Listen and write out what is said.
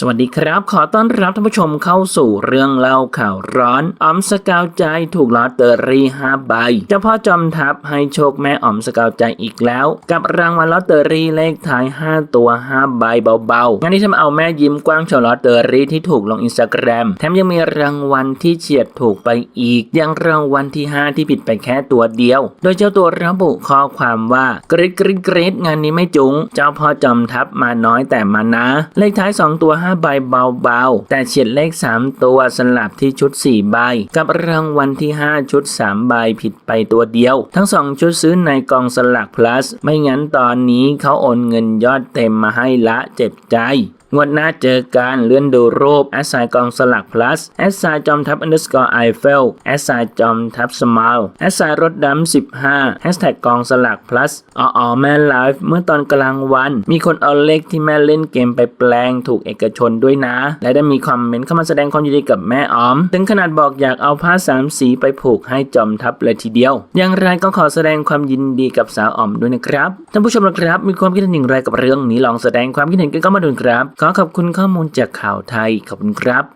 สวัสดีครับ ขอต้อนรับท่านผู้ชมเข้าสู่เรื่องเล่าข่าวร้อนอมสกาวใจถูกลอตเตอรี่5ใบเจ้าพ่อจอมทัพให้โชคแม่อมสกาวใจอีกแล้ว กับรางวัลลอตเตอรี่เลขท้าย 5 ตัว 5 ใบเบาๆงานนี้ทำเอาแม่ยิ้มกว้างโชว์ลอตเตอรี่ที่ถูกลงอินสตาแกรมแถมยังมีรางวัลที่เฉียดถูกไปอีก อย่างรางวัลที่ 5 ที่ผิดไปแค่ตัวเดียว โดยเจ้าตัวระบุข้อความว่ากริดกริดกริดงานนี้ไม่จุงเจ้าพ่อจอมทัพมาน้อยแต่มานะ เลขท้าย 2 ตัว5ใบเบาๆ แต่เฉียดเลข 3 ตัวสลับที่ชุด 4 ใบ กับรางวัลที่ 5 ชุด 3 ใบผิดไปตัวเดียว ทั้ง 2 ชุดซื้อในกองสลาก plus ไม่งั้นตอนนี้เขาโอนเงินยอดเต็มมาให้ละเจ็บใจงวดหน้าเจอกันเลื่อนดูรูปแอสไซกองสลัก plus แอสไซจอมทัพ underscore i f e l แอสไซจอมทัพ smile แอสไซรถดำ15แฮชแท็กกองสลัก plus อ๋ออแม่ไลฟ์เมื่อตอนกลางวัน มีคนเอาเลขที่แม่เล่นเกมไปแปลงถูกเอกชนด้วยนะ และได้มีคอมเมนต์เข้ามาแสดงความยินดีกับแม่ออม ถึงขนาดบอกอยากเอาผ้าสามสีไปผูกให้จอมทัพเลยทีเดียว อย่างไรก็ขอแสดงความยินดีกับสาวออมด้วยนะครับท่านผู้ชมนะครับมีความคิดเห็นอย่างไรกับเรื่องนี้ลองแสดงความคิดเห็นกันเข้ามาดูครับ ขอขอบคุณข้อมูลจากข่าวไทยขอบคุณครับ